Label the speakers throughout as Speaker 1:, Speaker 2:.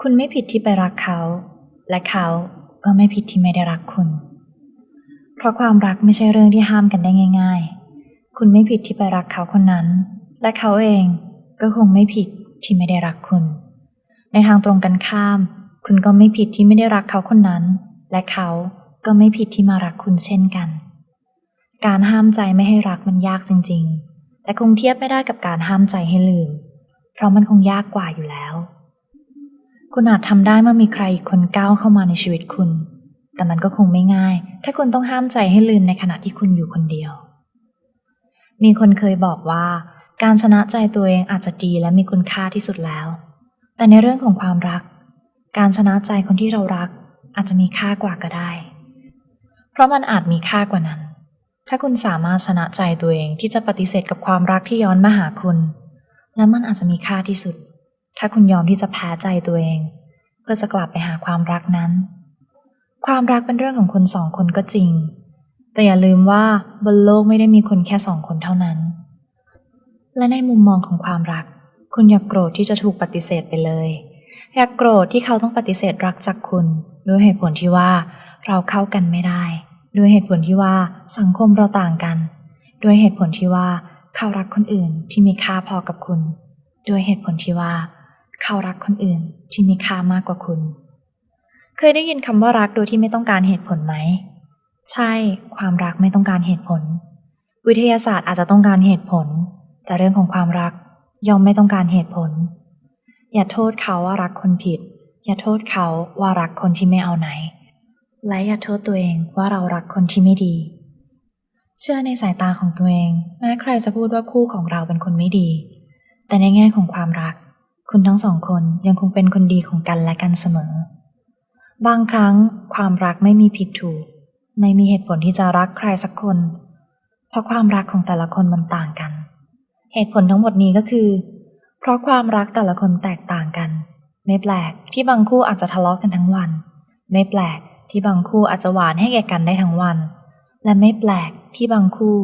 Speaker 1: คุณไม่ผิดที่ไปรักเขา และเขาก็ไม่ผิดที่ไม่ได้รักคุณ เพราะความรักไม่ใช่เรื่องที่ห้ามกันได้ง่าย ๆ คุณไม่ผิดที่ไปรักเขาคนนั้น และเขาเองก็คงไม่ผิดที่ไม่ได้รักคุณ ในทางตรงกันข้าม คุณก็ไม่ผิดที่ไม่ได้รักเขาคนนั้น และเขาก็ไม่ผิดที่มารักคุณเช่นกัน การห้ามใจไม่ให้รักมันยากจริง ๆ แต่คงเทียบไม่ได้กับการห้ามใจให้ลืม เพราะมันคงยากกว่าอยู่แล้ว คุณอาจทำได้เมื่อมีใครอีกคนก้าวเข้ามาในชีวิตคุณ แต่มันก็คงไม่ง่าย ถ้าคุณต้องห้ามใจให้ลืมในขณะที่คุณอยู่คนเดียว มีคนเคยบอกว่า การชนะใจตัวเองอาจจะดีและมีคุณค่าที่สุดแล้ว แต่ในเรื่องของความรัก การชนะใจคนที่เรารัก อาจจะมีค่ากว่าก็ได้ เพราะมันอาจมีค่ากว่านั้น ถ้าคุณสามารถชนะใจตัวเองที่จะปฏิเสธกับความรักที่ย้อนมาหาคุณ และมันอาจจะมีค่าที่สุด ถ้าคุณยอมที่จะแพ้ใจตัวเอง เพื่อจะกลับไปหาความรักนั้น ความรักเป็นเรื่องของคนสองคนก็จริง แต่อย่าลืมว่าบนโลกไม่ได้มีคนแค่สองคนเท่านั้น และในมุมมองของความรัก คุณอย่ากโกรธที่จะถูกปฏิเสธไปเลย อย่ากโกรธที่เขาต้องปฏิเสธรักจากคุณ ด้วยเหตุผลที่ว่าเราเข้ากันไม่ได้ ด้วยเหตุผลที่ว่าสังคมเราต่างกัน ด้วยเหตุผลที่ว่าเขารักคนอื่นที่มีค่าพอกับคุณ ด้วยเหตุผลที่ว่า เขารักคนอื่นที่มีค่ามากกว่าคุณ เคยได้ยินคำว่ารักโดยที่ไม่ต้องการเหตุผลไหม ใช่ ความรักไม่ต้องการเหตุผล วิทยาศาสตร์อาจจะต้องการเหตุผล แต่เรื่องของความรักย่อมไม่ต้องการเหตุผล อย่าโทษเขาว่ารักคนผิด อย่าโทษเขาว่ารักคนที่ไม่เอาไหน และอย่าโทษตัวเองว่าเรารักคนที่ไม่ดี เชื่อในสายตาของตัวเองแม้ใครจะพูดว่าคู่ของเราเป็นคนไม่ดี แต่ในแง่ของความรัก คุณทั้งสองคนยังคงเป็นคนดีของกันและกันเสมอ บางครั้งความรักไม่มีผิดถูก ไม่มีเหตุผลที่จะรักใครสักคน เพราะความรักของแต่ละคนมันต่างกัน เหตุผลทั้งหมดนี้ก็คือ เพราะความรักแต่ละคนแตกต่างกัน ไม่แปลกที่บางคู่อาจจะทะเลาะกันทั้งวัน ไม่แปลกที่บางคู่อาจจะหวานให้แก่กันได้ทั้งวัน และไม่แปลกที่บางคู่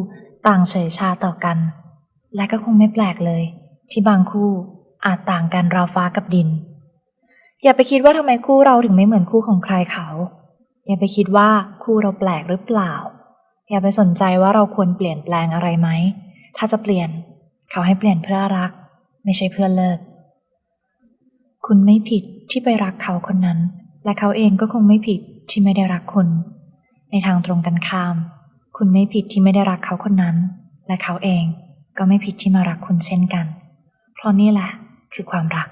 Speaker 1: ต่างเฉยชาต่อกัน และก็คงไม่แปลกเลย ที่บางคู่ อาจต่างกันราวฟ้ากับดิน อย่าไปคิดว่าทำไมคู่เราถึงไม่เหมือนคู่ของใครเขา อย่าไปคิดว่าคู่เราแปลกหรือเปล่า อย่าไปสนใจว่าเราควรเปลี่ยนแปลงอะไรไหม ถ้าจะเปลี่ยน เขาให้เปลี่ยนเพื่อรัก ไม่ใช่เพื่อเลิก คุณไม่ผิดที่ไปรักเขาคนนั้น และเขาเองก็คงไม่ผิดที่ไม่ได้รักคุณ ในทางตรงกันข้าม คุณไม่ผิดที่ไม่ได้รักเขาคนนั้น และเขาเองก็ไม่ผิดที่มารักคุณเช่นกัน เพราะนี่แหละ คือความรัก